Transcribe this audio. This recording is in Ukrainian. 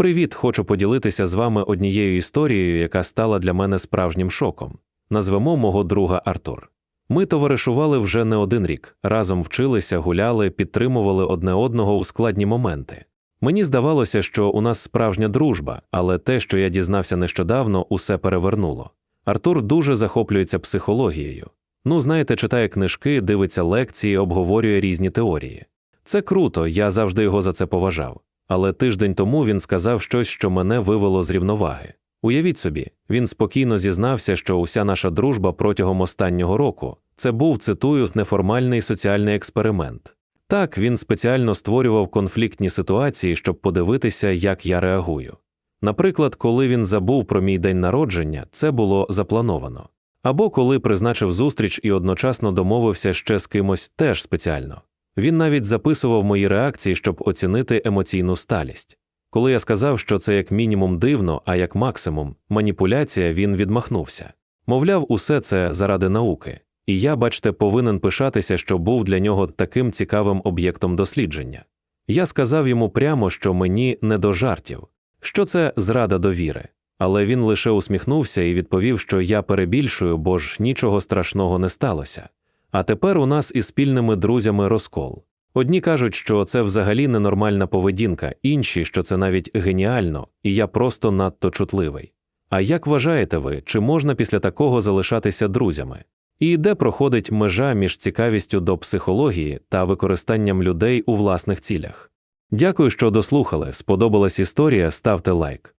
Привіт, хочу поділитися з вами однією історією, яка стала для мене справжнім шоком. Назвемо мого друга Артур. Ми товаришували вже не один рік, разом вчилися, гуляли, підтримували одне одного у складні моменти. Мені здавалося, що у нас справжня дружба, але те, що я дізнався нещодавно, усе перевернуло. Артур дуже захоплюється психологією. Ну, знаєте, читає книжки, дивиться лекції, обговорює різні теорії. Це круто, я завжди його за це поважав. Але тиждень тому він сказав щось, що мене вивело з рівноваги. Уявіть собі, він спокійно зізнався, що уся наша дружба протягом останнього року це був, цитую, неформальний соціальний експеримент. Так, він спеціально створював конфліктні ситуації, щоб подивитися, як я реагую. Наприклад, коли він забув про мій день народження, це було заплановано. Або коли призначив зустріч і одночасно домовився ще з кимось теж спеціально. Він навіть записував мої реакції, щоб оцінити емоційну сталість. Коли я сказав, що це як мінімум дивно, а як максимум маніпуляція, він відмахнувся. Мовляв, усе це заради науки, і я, бачте, повинен пишатися, що був для нього таким цікавим об'єктом дослідження. Я сказав йому прямо, що мені не до жартів, що це зрада довіри. Але він лише усміхнувся і відповів, що я перебільшую, бо ж нічого страшного не сталося. А тепер у нас із спільними друзями розкол. Одні кажуть, що це взагалі ненормальна поведінка, інші, що це навіть геніально, і я просто надто чутливий. А як вважаєте ви, чи можна після такого залишатися друзями? І де проходить межа між цікавістю до психології та використанням людей у власних цілях? Дякую, що дослухали. Сподобалась історія, ставте лайк.